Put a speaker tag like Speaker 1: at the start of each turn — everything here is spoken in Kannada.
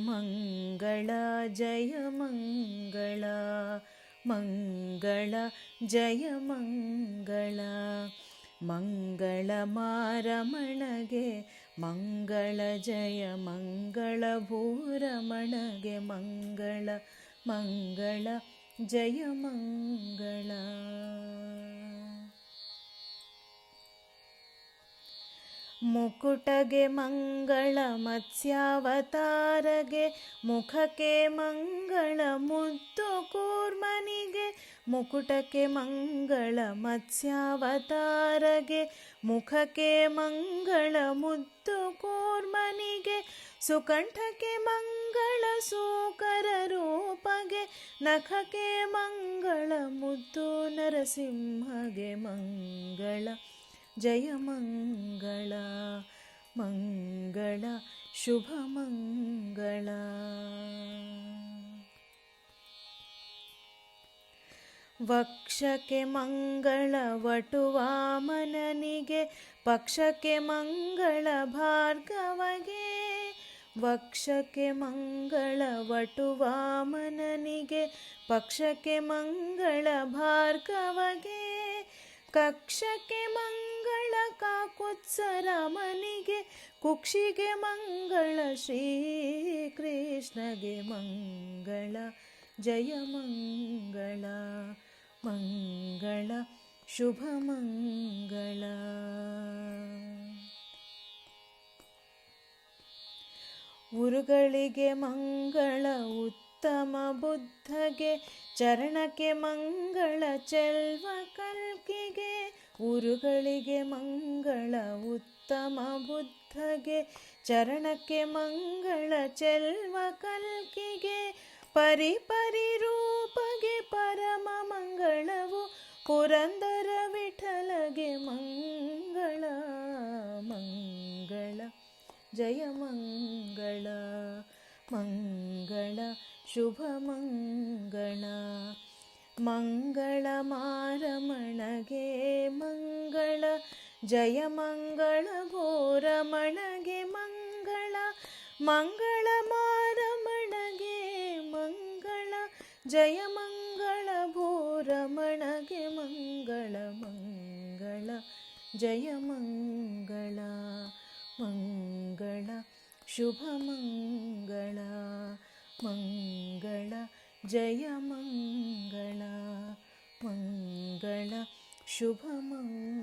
Speaker 1: ಮಂಗಳ ಜಯ ಮಂಗಳ ಮಂಗಳ ಜಯ ಮಂಗಳ ಮಂಗಳ ಮಾರಮಣಗೆ ಮಂಗಳ ಜಯ ಮಂಗಳ, ಭೂರಮಣಗೆ ಮಂಗಳ ಮಂಗಳ ಜಯ ಮಂಗಳ. ಮುಕುಟಗೆ ಮಂಗಳ ಮತ್ಸ್ಯಾವತಾರಗೆ, ಮುಖಕ್ಕೆ ಮಂಗಳ ಮುದ್ದು ಕೂರ್ಮನಿಗೆ, ಮುಕುಟಕ್ಕೆ ಮಂಗಳ ಮತ್ಸ್ಯಾವತಾರಗೆ, ಮುಖಕ್ಕೆ ಮಂಗಳ ಮುದ್ದು ಕೂರ್ಮನಿಗೆ, ಸುಕಂಠಕ್ಕೆ ಮಂಗಳ ಸೂಕರ ರೂಪಗೆ, ನಖಕ್ಕೆ ಮಂಗಳ ಮುದ್ದು ನರಸಿಂಹಗೆ ಮಂಗಳ ಜಯ ಮಂಗಳ ಮಂಗಳ ಶುಭ ಮಂಗಳ ವಕ್ಷಕ್ಕೆ ಮಂಗಳ ವಟುವಾಮನನಿಗೆ ಪಕ್ಷಕ್ಕೆ ಮಂಗಳ ಭಾರ್ಗವಗೆ. ವಕ್ಷಕ್ಕೆ ಮಂಗಳ ವಟುವಾಮನನಿಗೆ ಪಕ್ಷಕ್ಕೆ ಮಂಗಳ ಭಾರ್ಗವಗೆ. ಕಕ್ಷಕ್ಕೆ ಮಂಗಳ ಕಾಕುತ್ಸರಮನಿಗೆ ಕುಕ್ಷಿಗೆ ಮಂಗಳ ಶ್ರೀ ಕೃಷ್ಣಗೆ ಮಂಗಳ, ಜಯ ಮಂಗಳ ಮಂಗಳ, ಶುಭ ಮಂಗಳ. ಉರುಗಳಿಗೆ ಮಂಗಳ, ಉತ್ತಮ ಬುದ್ಧಗೆ, ಚರಣಕ್ಕೆ ಮಂಗಳ, ಚೆಲ್ವ ಕಲ್ಕಿಗೆ ಉರುಗಳಿಗೆ ಮಂಗಳ, ಉತ್ತಮ ಬುದ್ಧಗೆ ಚರಣಕ್ಕೆ ಮಂಗಳ, ಚೆಲ್ವ ಕಲ್ಕಿಗೆ ಪರಿಪರಿ ಪರಿ ರೂಪಗೆ ಪರಮ ಮಂಗಳವು ಪುರಂದರ ವಿಠಲಗೆ ಮಂಗಳ ಮಂಗಳ, ಜಯ ಮಂಗಳ ಮಂಗಳ, ಶುಭ ಮಂಗಳ. ಮಂಗಳ ಮಾರಮಣಗೆ ಮಂಗಳ ಜಯ ಮಂಗಳ ಘೋರಮಣಗೆ ಮಂಗಳ ಮಂಗಳ ಮಾರಮಣಗೆ ಮಂಗಳ ಜಯ ಮಂಗಳ ಘೋರಮಣಗೆ ಮಂಗಳ ಮಂಗಳ ಜಯ ಮಂಗಳ ಮಂಗಳ ಶುಭ ಮಂಗಳ ಮಂಗಳ ಜಯ ಮಂಗಳ ಮಂಗಳ ಶುಭ ಮಂಗಳ